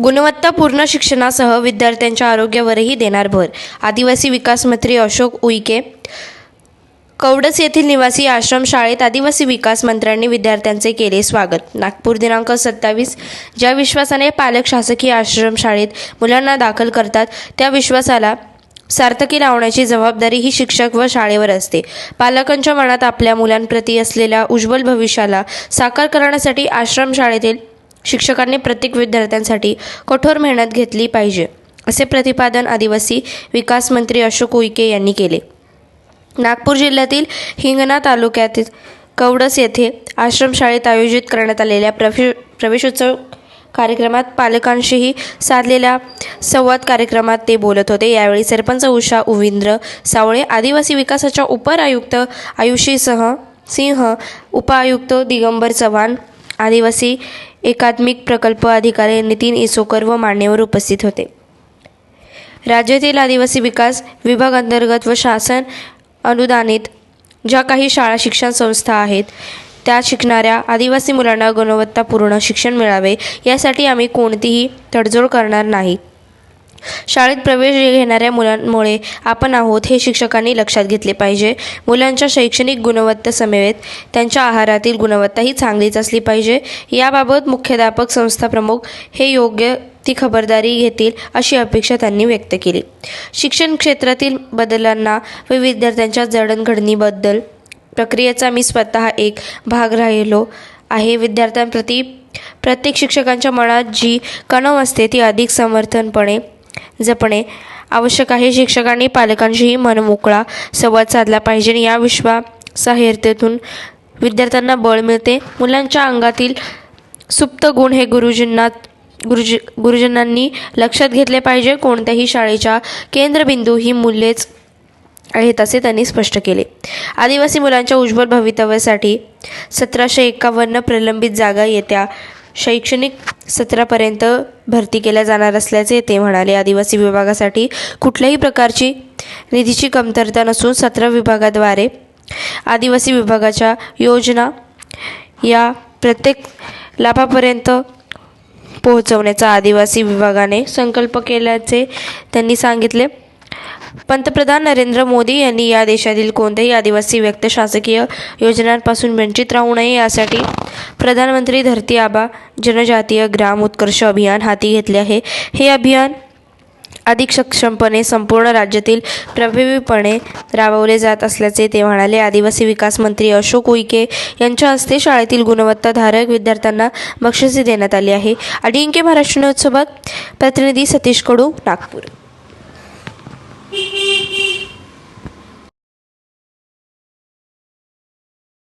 गुणवत्तापूर्ण शिक्षणासह विद्यार्थ्यांच्या आरोग्यावरही देणार भर. आदिवासी विकास मंत्री अशोक उईके कवडस येथील निवासी आश्रम शाळेत आदिवासी विकास मंत्र्यांनी विद्यार्थ्यांचे केले स्वागत. नागपूर दिनांक सत्तावीस ज्या विश्वासाने पालक शासकीय आश्रम शाळेत मुलांना दाखल करतात त्या विश्वासाला सार्थकी लावण्याची जबाबदारी ही शिक्षक व शाळेवर असते. पालकांच्या मनात आपल्या मुलांप्रती असलेल्या उज्ज्वल भविष्याला साकार करण्यासाठी आश्रम शाळेतील शिक्षकांनी प्रत्येक विद्यार्थ्यांसाठी कठोर मेहनत घेतली पाहिजे असे प्रतिपादन आदिवासी विकास मंत्री अशोक उईके यांनी केले. नागपूर जिल्ह्यातील हिंगणा तालुक्यातील कवडस येथे आश्रमशाळेत आयोजित करण्यात आलेल्या प्रवे प्रवेशोत्सव कार्यक्रमात पालकांशीही साधलेल्या संवाद कार्यक्रमात ते बोलत होते. यावेळी सरपंच उषा उविंद्र सावळे आदिवासी विकासाच्या उपर आयुक्त आयुषी सह सिंह उपआयुक्त दिगंबर चव्हाण आदिवासी एकात्मिक प्रकल्प अधिकारी नितीन इसोकर व मान्यवर उपस्थित होते. राज्यातील आदिवासी विकास विभाग अंतर्गत व शासन अनुदानित ज्या काही शाळा शिक्षण संस्था आहेत त्या शिकणाऱ्या आदिवासी मुलांना गुणवत्तापूर्ण शिक्षण मिळावे यासाठी आम्ही कोणतीही तडजोड करणार नाही. शाळेत प्रवेश घेणाऱ्या मुलांमुळे आपण आहोत हे शिक्षकांनी लक्षात घेतले पाहिजे. मुलांच्या शैक्षणिक गुणवत्तेसमवेत त्यांच्या आहारातील गुणवत्ताही चांगलीच असली पाहिजे. याबाबत मुख्याध्यापक संस्था प्रमुख हे योग्य ती खबरदारी घेतील अशी अपेक्षा त्यांनी व्यक्त केली. शिक्षण क्षेत्रातील बदलांना व विद्यार्थ्यांच्या जडणघडणीबद्दल प्रक्रियेचा मी स्वतः एक भाग राहिलो आहे. विद्यार्थ्यांप्रती प्रत्येक शिक्षकांच्या मनात जी कणव असते ती अधिक समर्थनपणे जपणे. आवश्यक आहे शिक्षकांनी पालकांशीही मनमोकळा संवाद साधला पाहिजे आणि या विश्वासार्हतेतून विद्यार्थ्यांना बळ मिळते. मुलांच्या अंगातील सुप्त गुण हे गुरुजींना गुरुजी गुरुजनांनी लक्षात घेतले पाहिजे. कोणत्याही शाळेच्या केंद्रबिंदू ही मूल्येच आहेत असे त्यांनी स्पष्ट केले. आदिवासी मुलांच्या उज्ज्वल भवितव्यासाठी सतराशे एकावन्न प्रलंबित जागा येत्या शैक्षणिक सत्रापर्यंत भरती केल्या जाणार असल्याचे ते म्हणाले. आदिवासी विभागासाठी कुठल्याही प्रकारची निधीची कमतरता नसून सत्र विभागाद्वारे आदिवासी विभागाच्या योजना या प्रत्येक लाभापर्यंत पोहोचवण्याचा आदिवासी विभागाने संकल्प केल्याचे त्यांनी सांगितले. पंतप्रधान नरेंद्र मोदी यांनी या देशातील कोणत्याही आदिवासी व्यक्त शासकीय योजनांपासून वंचित राहू नये यासाठी प्रधानमंत्री धरती आबा जनजातीय ग्राम उत्कर्ष अभियान हाती घेतले आहे. हे अभियान अधिक सक्षमपणे संपूर्ण राज्यातील प्रभावीपणे राबवले जात असल्याचे ते म्हणाले. आदिवासी विकास मंत्री अशोक उईके यांच्या हस्ते शाळेतील गुणवत्ताधारक विद्यार्थ्यांना बक्षिसे देण्यात आली आहे. अडिंके महाराष्ट्र उत्सवात प्रतिनिधी सतीश कडू नागपूर.